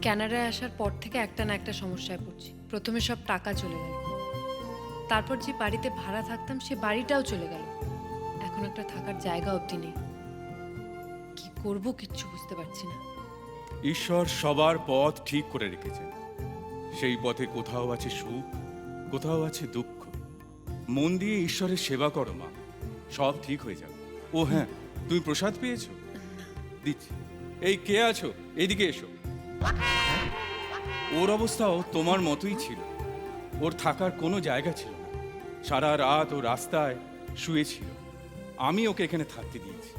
ক্যানাডায় আসার পর থেকে একটা না একটা সমস্যায় পড়ছি। প্রথমে সব টাকা চলে গেল। তারপর যে বাড়িতে ভাড়া থাকতাম সে বাড়িটাও চলে গেল। এখন একটা থাকার জায়গা অবধি নেই। কি করব কিচ্ছু বুঝতে পারছি না। ঈশ্বর সবার পথ ঠিক করে রেখেছেন। সেই পথে কোথাও আছে সুখ কোথাও আছে দুঃখ। মন দিয়ে ঈশ্বরের সেবা করো মা সব ঠিক হয়ে যাবে। ও হ্যাঁ তুমি প্রসাদ পেয়েছ? দিচ্ছি। এই কে আছো? এদিকে এসো। ওর অবস্থাও তোমার মতোই ছিল। ওর থাকার কোনো জায়গা ছিল না। সারা রাত ও রাস্তায় শুয়েছিল আমি ওকে এখানে থাকতে দিয়েছি।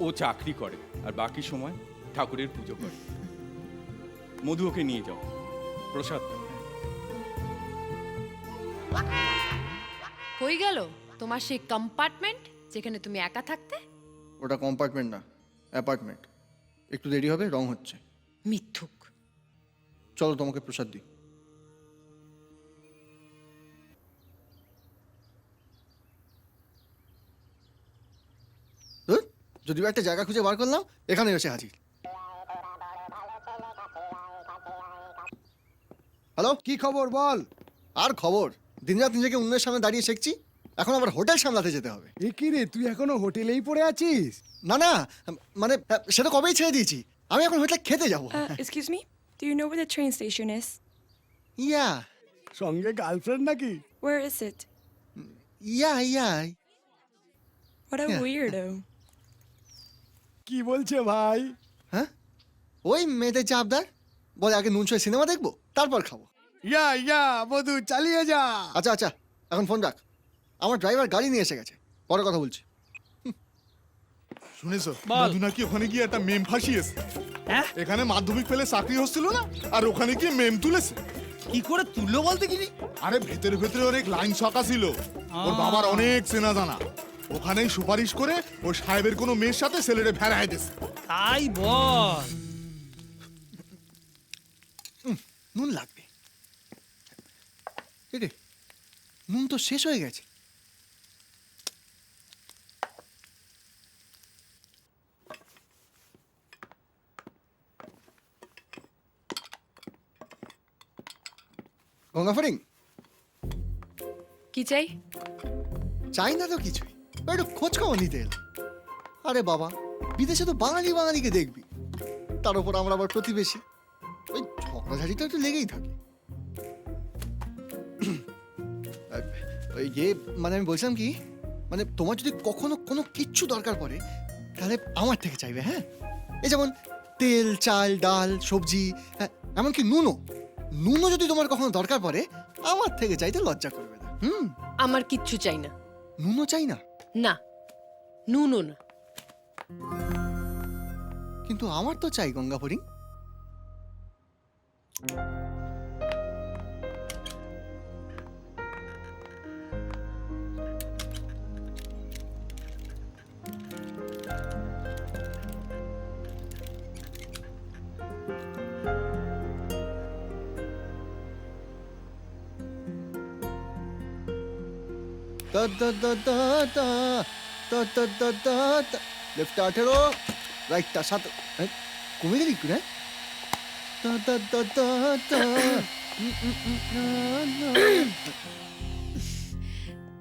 ও চাকরি করে আর বাকি সময় ঠাকুরের পুজো করে। মধু ওকে নিয়ে যাও। প্রসাদ দাও। কই গেল? তোমার সেই কম্পার্টমেন্ট যেখানে তুমি একা থাকতে? ওটা কম্পার্টমেন্ট না অ্যাপার্টমেন্ট একটু দেরি হবে রং হচ্ছে। মিথ্যুক। চলো তোমাকে প্রসাদ দিই। যদি একটা জায়গা খুঁজে বার করলাম এখানে এসে হাজির। হ্যালো কি খবর বল? আর খবর? দিনরাত নিজেকে অন্যের সামনে দাঁড়িয়ে শিখছি এখন আবার হোটেল সামলাতে যেতে হবে। এ কি রে তুই এখনও হোটেলেই পড়ে আছিস? না না মানে সেটা কবেই ছেড়ে দিয়েছি। আমি এখন হোটেলে খেতে যাব। excuse me? Do you know where the train station is? Yeah সঙ্গে গার্লফ্রেন্ড নাকি? Where is it? Yeah yeah What a Yeah. weirdo. কি বলছে ভাই? হ্যাঁ ওই মেয়েদের আবদার বলে আগে নুন সিনেমা দেখব তারপর খাব। ইয়া ইয়া মধু চালিয়ে যা। আচ্ছা আচ্ছা এখন ফোন রাখ। আমার ড্রাইভার গাড়ি নিয়ে এসে গেছে। পরে কথা বলছি। শুনেছো? মধু নাকি ওখানে গিয়ে একটা মেম ফাঁসিয়েছে। এখানে মাধ্যমিক ফেলে চাকরি হচ্ছিল না আর ওখানে গিয়ে মেম তুলেছে। কি করে তুললো বলতে কি আরে ভেতরে ভেতরে অনেক লাইন ছকা ছিল। ওর বাবার অনেক চেনা জানা ওখানেই সুপারিশ করে ওর সাহেবের কোনো মেয়ের সাথে ছেলেরে ভেড়ায় দিছে তাই বল। নুন লাগবে। এ রে, নুন তো শেষ হয়ে গেছে। গঙ্গা ফরিং কি চাই? চাই না তো কিছুই। একটু খোঁজ খবর নিতে এলাম। আরে বাবা বিদেশে তো বাঙালি বাঙালিকে দেখবি। তার উপর আমরা আবার প্রতিবেশী। ওই ঝগড়াঝাড়ি তো একটু লেগেই থাকে। ওই ইয়ে মানে আমি বলছিলাম কি মানে তোমার যদি কখনো কোনো কিচ্ছু দরকার পড়ে তাহলে আমার থেকে চাইবে হ্যাঁ? এই যেমন তেল চাল ডাল সবজি হ্যাঁ এমনকি নুনও। নুনও যদি তোমার কখনো দরকার পড়ে আমার থেকে চাইতে লজ্জা করবে না। হুম? আমার কিচ্ছু চাই না। নুনও চাই না? না। নুনও না। কিন্তু আমার তো চাই গঙ্গা ফরিং da da da da da da da da da da left আঠেরো রাইটটা সাত কমে গেলি একটু রে da da da da da।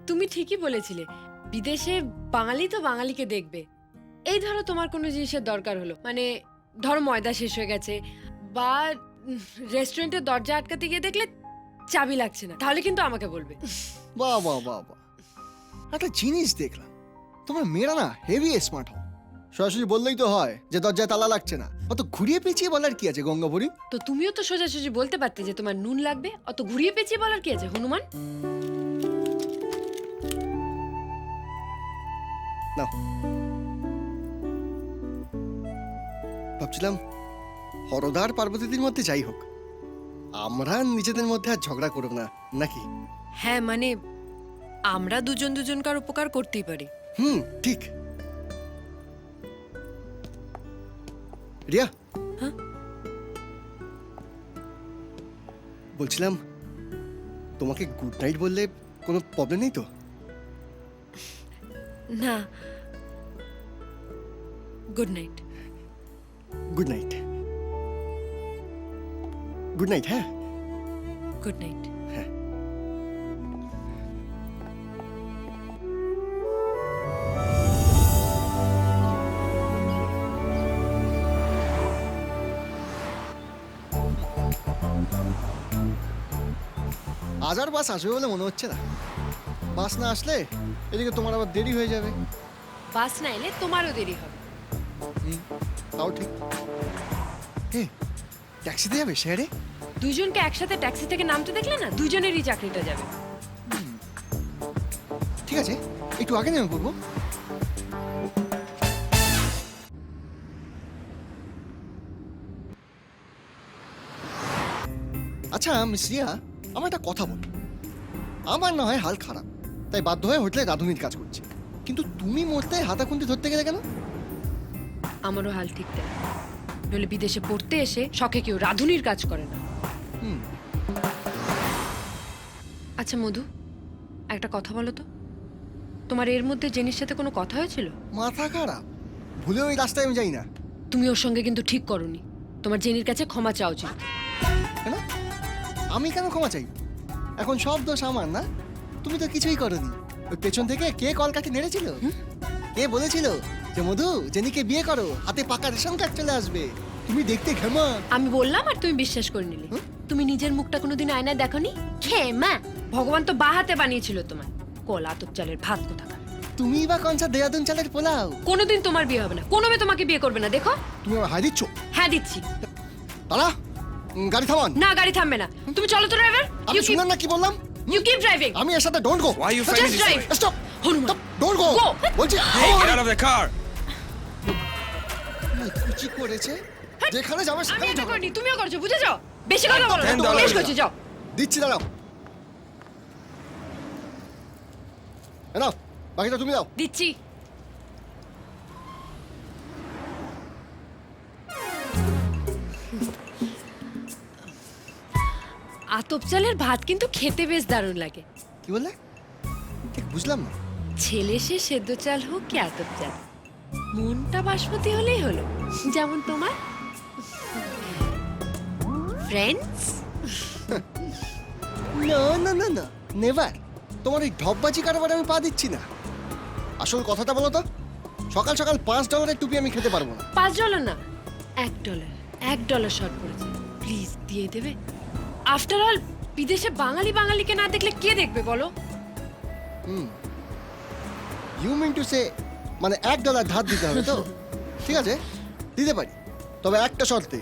তুমি ঠিকই বলেছিলে বিদেশে বাঙালি তো বাঙালিকে দেখবে এই ধরো তোমার কোনো জিনিসের দরকার হলো মানে ধরো ময়দা শেষ হয়ে গেছে বা রেস্টুরেন্টের দরজা আটকাতে গিয়ে দেখলে চাবি লাগছে না তাহলে কিন্তু আমাকে বলবে বাহ বাহ বাহ বাহ একটা জিনিস দেখলাম। তোমার মেয়েরা না হেভি স্মার্ট হও সরাসরি বললেই তো হয় যে দরজায় তালা লাগছে না। অত ঘুরিয়ে পেঁচিয়ে বলার কি আছে গঙ্গাভরি তো তুমিও তো সোজাসুজি বলতে পারতে যে তোমার নুন লাগবে। অত ঘুরিয়ে পেঁচিয়ে বলার কি আছে হনুমান? নাও। ভাবছিলাম হরদার পার্বতীদের মধ্যে যাই হোক। আমরা নিজেদের মধ্যে আর ঝগড়া করব না নাকি? হ্যাঁ মানে আমরা দুজন দুজনকার উপকার করতেই পারি। হুম ঠিক। রিয়া। হ্যাঁ? বলছিলাম তোমাকে গুড নাইট বললে কোনো প্রবলেম নেই তো? না। Good night good night good night হ্যাঁ? গুড নাইট আজ আর বাস আসবে বলে মনে হচ্ছে না। বাস না আসলে এদিকে তোমার আবার দেরি হয়ে যাবে। বাস না এলে তোমারও দেরি হবে। তাও ঠিক। হে ট্যাক্সিতে যাবে শেয়ারে? দুজনকে একসাথে ট্যাক্সি থেকে নামতে দেখলে না দুজনেরই চাকরিটা যাবে। ঠিক আছে একটু আগে নেমে পড়ব। আচ্ছা মিস রিয়া আমার একটা কথা বল। আমার না হয় হাল খারাপ তাই বাধ্য হয়ে হোটেলে রাঁধুনির কাজ করছি। কিন্তু তুমি মরতে হাতাখুন্তি ধরতে গেলে কেন? আমারও হাল ঠিক তাই নইলে বিদেশে পড়তে এসে শখে কেউ রাধুনির কাজ করে না। হুম। আচ্ছা মধু একটা কথা বলো তো। তোমার এর মধ্যে জেনির সাথে কোনো কথা হয়েছিল? মাথা খারাপ। ভুলে ওই রাস্তায় আমি যাই না। তুমি ওর সঙ্গে কিন্তু ঠিক করনি। তোমার জেনির কাছে ক্ষমা চাওয়া উচিত আমি কেন ক্ষমা চাই? এখন সব দোষ আমার না? তুমি তো কিছুই করনি। ওই পেছন থেকে কে কল কলকাঠি নেড়েছিল? কে বলেছিল যে মধু জেনিকে বিয়ে করো হাতে পাকা রেশন কার্ড চলে আসবে। তুমি দেখতে ঘেমা। আমি বললাম আর তুমি বিশ্বাস করে নিলে? তুমি নিজের মুখটা কোনোদিন আয়নায় দেখনি? খেমা ভগবান তো বা হাতে বানিয়েছিল তোমার কলা আতপ চালের ভাত কোথাকার? তুমি বা কনসা দেয়াদুন চালের পোলাও? কোনোদিন তোমার বিয়ে হবে না। কোনো মেয়ে তোমাকে বিয়ে করবে না দেখো। তুমি হাই দিচ্ছ হ্যাঁ দিচ্ছি। দাঁড়া গাড়ি থামান। না গাড়ি থামবে না। তুমি চলো তো ড্রাইভার আমি শুনলাম না কি বললাম? ইউ কিপ ড্রাইভিং আমি এর সাথে don't go you Just fighting this drive. Stop Hanuman don't go. বলছি get out of the car! কুচি করেছে? যেখানে যাবে সেখানে ঝগড়া। করিনি তুমিও করছ বুঝেছ? বেশি কথা বলো না. বেশ করছ যাও। দিচ্ছি দাঁড়াও। এ নাও বাকিটা তুমি দাও। দিচ্ছি। আতপ চালের ভাত কিন্তু খেতে বেশ দারুণ লাগে। কি বললে? ঠিক বুঝলাম না। ছেলে সে সেদ্ধ চাল হোক কি আতপ চাল মনটা বাসমতি হলেই হলো যেমন তোমার। ফ্রেন্ডস না না না না নেভার তোমার এই ঢপবাজি কারবার আমি পা দিচ্ছি না। আসল কথাটা বলো তো সকাল সকাল পাঁচ ডলারের টুপি আমি খেতে পারব না। পাঁচ ডলার না এক ডলার এক ডলার শর্ট পড়েছে। প্লিজ দিয়ে দেবে আফটার অল বিদেশে বাঙালি বাঙালিকে না দেখলে কে দেখবে বলো? হুম। ইউ মিন টু সে মানে এক ডলার ধার দিতে হবে তো? ঠিক আছে দিতে পারি। তবে একটা শর্তে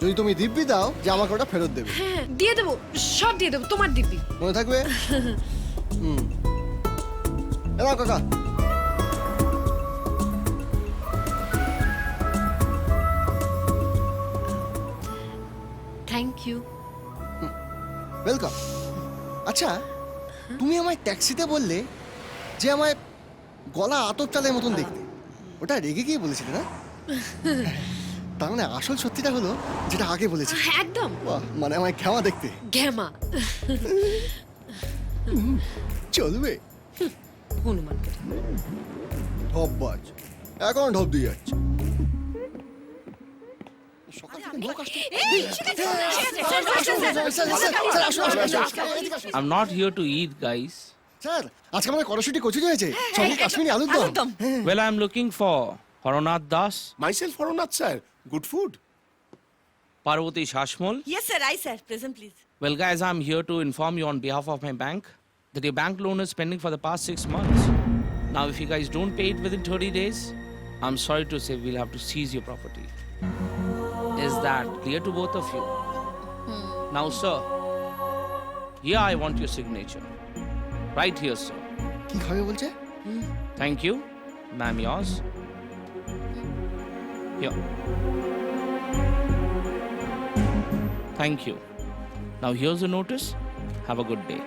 যদি তুমি দিব্যি দাও যে আমাকে ওটা ফেরত দেবে। হ্যাঁ দিয়ে দেবো সব দিয়ে দেবো তোমার দিব্যি। মনে থাকবে? হুম। এলাও কাকা ওয়েলকাম আচ্ছা তুমি আমায় ট্যাক্সিতে বললে যে আমায় গলা আতপ চালের মতন দেখতে। ওটা রেগে গিয়ে বলেছিলে না? তার মানে আসল সত্যিটা হলো যেটা আগে বলেছি। একদম। বাহ মানে আমায় খেওয়া দেখতে। ঘ্যামা চলবে। হনুমান ঢপ বাজ এখন ঢপ দিয়ে যাচ্ছে। I'm not here to eat, guys. Sir আজকে আমাদের কড়াশুটি কচুরি হয়েছে সঙ্গে কাশ্মীরি আলুর দম Well, I'm looking for Haronath Das, Myself, Haronath, sir. Good food. Parvati Shashmol. Yes, sir. I, sir. Present, please. Well, guys, I'm here to inform you on behalf of my bank that your bank loan is pending for the past six months. Now, if you guys don't pay it within 30 days, I'm sorry to say we'll have to seize your property. Is that clear to both of you? Now, sir, here I want your signature. Right here, sir. কি খাবে বলছে Thank you. Ma'am, yours. Here. Thank you. Now here's the notice. Have a good day.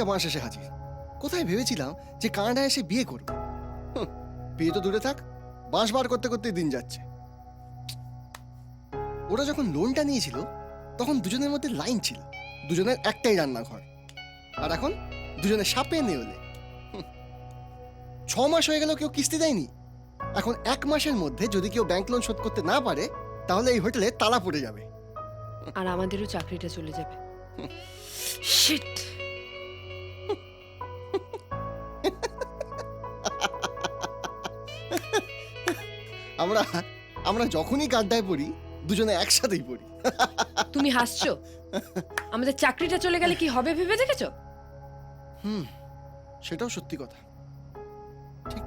আরেকটা মাস এসে হাজির। কোথায় ভেবেছিলাম যে Canada এসে বিয়ে করব বিয়ে তো দূরে থাক বাঁশ বার করতে করতে দিন যাচ্ছে। ওরা যখন লোনটা নিয়েছিল তখন দুজনের মধ্যে লাইন ছিল। দুজনের একটাই রান্নাঘর। আর এখন দুজনে সাপে নেওলে। ছ মাস হয়ে গেল কেউ কিস্তি দেয়নি। এখন এক মাসের মধ্যে যদি কেউ ব্যাংক লোন শোধ করতে না পারে তাহলে এই হোটেলে তালা পড়ে যাবে। আর আমাদেরও চাকরিটা চলে যাবে। শিট আমরা আমরা যখনই গাড্ডায় পড়ি দুজনে একসাথেই পড়ি। তুমি হাসছো? আমাদের চাকরিটা চলে গেলে কি হবে ভেবে দেখেছ? হুম সেটাও সত্যি কথা। ঠিক।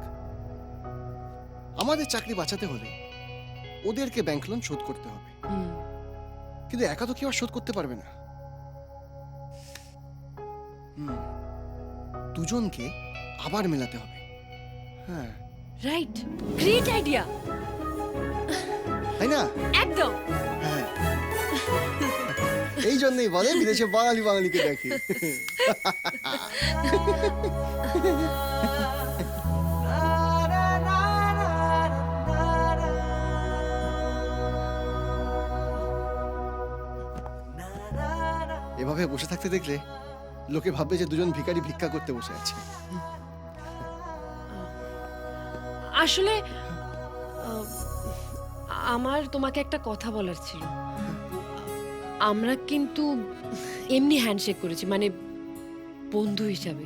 আমাদের চাকরি বাঁচাতে হলে ওদেরকে ব্যাংক লোন শোধ করতে হবে। হুম, কিন্তু একা তো কেউ আর শোধ করতে পারবে না। হুম, দুজনকে আবার মেলাতে হবে। হ্যাঁ। রাইট গ্রেট আইডিয়া না? একদম। হ্যাঁ। এই জন্যই বলে বিদেশে বাঙালি বাঙালিকে দেখে। এভাবে বসে থাকতে দেখলে লোকে ভাববে যে দুজন ভিখারি ভিক্ষা করতে বসে আছে। আসলে আমার তোমাকে একটা কথা বলার ছিল। আমরা কিন্তু এমনি হ্যান্ডশেক করেছি মানে বন্ধু হিসাবে।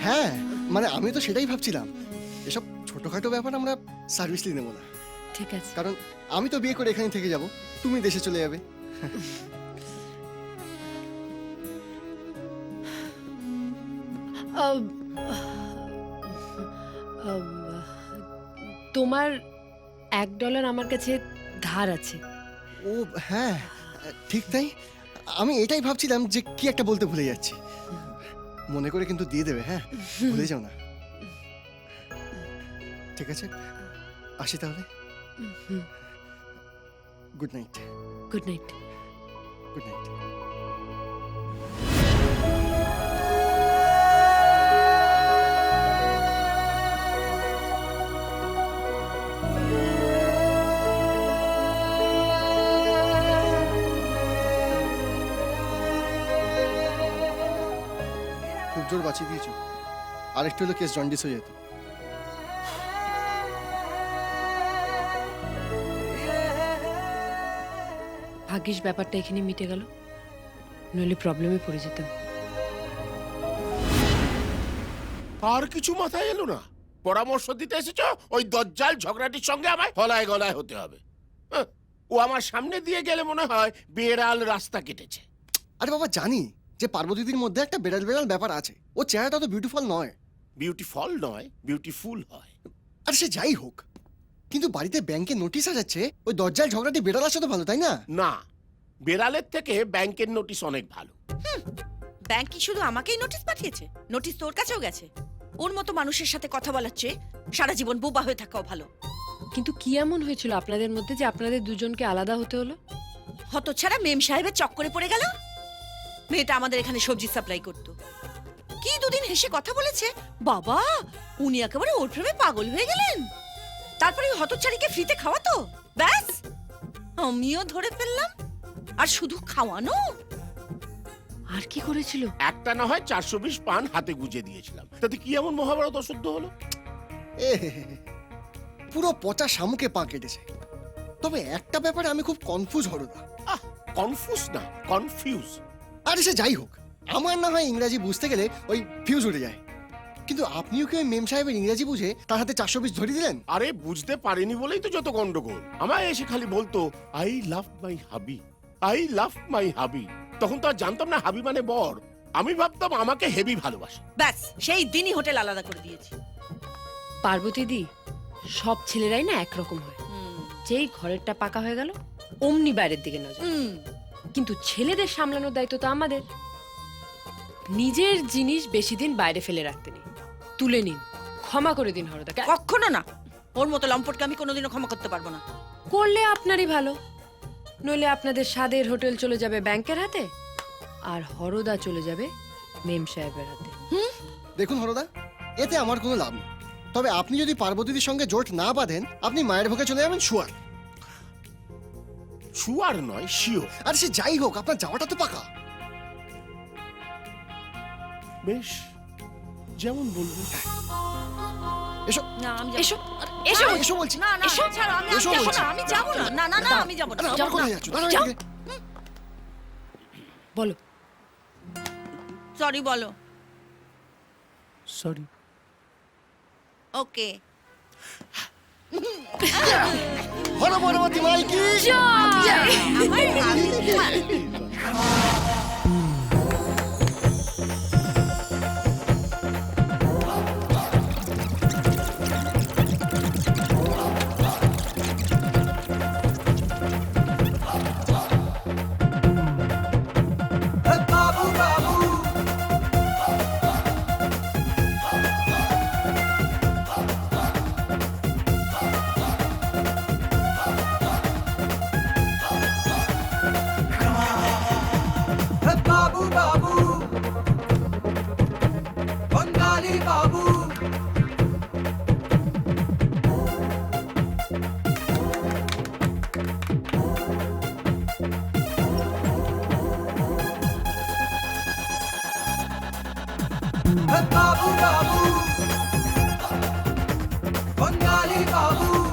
হ্যাঁ মানে আমি তো সেটাই ভাবছিলাম। এসব ছোটখাটো ব্যাপার আমরা সার্ভিসলি নেব না। ঠিক আছে। কারণ আমি তো বিয়ে করে এখানে থেকে যাব তুমি দেশে চলে যাবে। তোমার এক ডলার আমার কাছে ধার আছে। ও হ্যাঁ ঠিক তাই। আমি এটাই ভাবছিলাম যে কি একটা বলতে ভুলে যাচ্ছি। মনে করে কিন্তু দিয়ে দেবে হ্যাঁ? ভুলে যাও না। ঠিক আছে আসি তাহলে। Good night good night good night জোর বাঁচিয়ে দিয়েছ আরেকটু হলো কেস জন্ডিস হয়ে যেত। ভাগ্যিস ব্যাপারটা এখানে মিটে গেল। নইলে প্রবলেমে পড়ে যেতাম। আর কিছু মাথায় এলো না? পরামর্শ দিতে এসেছ? ওই দজ্জাল ঝগড়াটির সঙ্গে আমায় হলায় গলায় হতে হবে। হ্যাঁ, ও আমার সামনে দিয়ে গেলে মনে হয় বেড়াল রাস্তা কেটেছে। আরে বাবা জানি। যে পার্বতীদের মধ্যে একটা বেড়াল বেড়াল ব্যাপার আছে। ও চেহারাটা তো বিউটিফুল নয়। বিউটিফল নয় বিউটিফুল হয়। আর সে যাই হোক কিন্তু বাড়িতে ব্যাংকে নোটিশ যাচ্ছে ওই দরজাল ঝগড়াটি বেড়াল আসা তো ভালো তাই না? না বেড়ালের থেকে ব্যাংকের নোটিশ অনেক ভালো। ব্যাংক কি শুধু আমাকেই নোটিশ পাঠিয়েছে? নোটিশ তোর কাছেও গেছে। ওর মতো মানুষের সাথে কথা বলার চেয়ে সারা জীবন বোবা হয়ে থাকাও ভালো। কিন্তু কি এমন হয়েছিল আপনাদের মধ্যে যে আপনাদের দুজনকে আলাদা হতে হলো? হতছাড়া মেম সাহেবের চক্করে পড়ে গেল? মেয়েটা আমাদের এখানে সবজি সাপ্লাই করত। কি দুদিন হেসে কথা বলেছে? বাবা উনি একেবারে ওর প্রেমে পাগল হয়ে গেলেন। তারপরে ওই হতচ্ছাড়িকে ফ্রিতে খাওয়াতো? ব্যাস আমিও ধরে ফেললাম। আর শুধু খাওয়ানো? আর কি করেছিল? একটা না হয় চারশো বিশ পান হাতে গুজে দিয়েছিলাম। তাতে কি এমন মহাভারত অশুদ্ধ হলো? এ। পুরো পচা শামুকে পা কেটেছে। তবে একটা ব্যাপারে আমি খুব কনফিউজ হরদা। আহ কনফিউজ না কনফিউজ আরে সে যাই হোক আমার না হয় ইংরাজি বুঝতে গেলে ওই ফিউজ উঠে যায়। কিন্তু আপনিও কি ওই মেম সাহেবের ইংরাজি বুঝে তার হাতে চারশো পিস ধরিয়ে দিলেন? আরে বুঝতে পারিনি বলেই তো যত গন্ডগোল। আমায় এসে খালি বলতো আই লাভ মাই হাবি আই লাভ মাই হাবি তখন তো আর জানতাম না হাবি মানে বর। আমি ভাবতাম আমাকে হেভি ভালোবাসে। ব্যাস সেই দিনই হোটেল আলাদা করে দিয়েছি। পার্বতী দি সব ছেলেরাই না একরকম হয়। যেই ঘরেরটা পাকা হয়ে গেল অমনি বাইরের দিকে নজর। হুম। কিন্তু ছেলেদের সামলানোর দায়িত্ব তো আমাদের। নিজের জিনিস বেশি দিন বাইরে ফেলে রাখতে নেই। তুলে নিন ক্ষমা করে দিন হরদাকে। কখনো না। ওর মতো লম্পটকে আমি কোনোদিনও ক্ষমা করতে পারব না। করলে আপনারই ভালো। নইলে আপনাদের স্বাদের হোটেল চলে যাবে ব্যাংকের হাতে আর হরদা চলে যাবে মেম সাহেবের হাতে। দেখুন হরদা এতে আমার কোনো লাভ নেই। তবে আপনি যদি পার্বতীদের সঙ্গে জোট না বাঁধেন আপনি মায়ের ভোগে চলে যাবেন শুয়ার। শুয়ার নয় শিও আর সে যাই হোক আপনার যাওয়াটা তো পাকা। বেশ যেমন বলব এসো। না আমি এসো। এসো। এসো। এসো বলছি। না না এসো। ছাড়ো আমি আমি এসো যাব না আমি যাব না। না না না আমি যাব না। না যাও। বলো। সরি বলো। সরি ওকে হর মাইকি জয় কি Babu Babu Bengali Babu.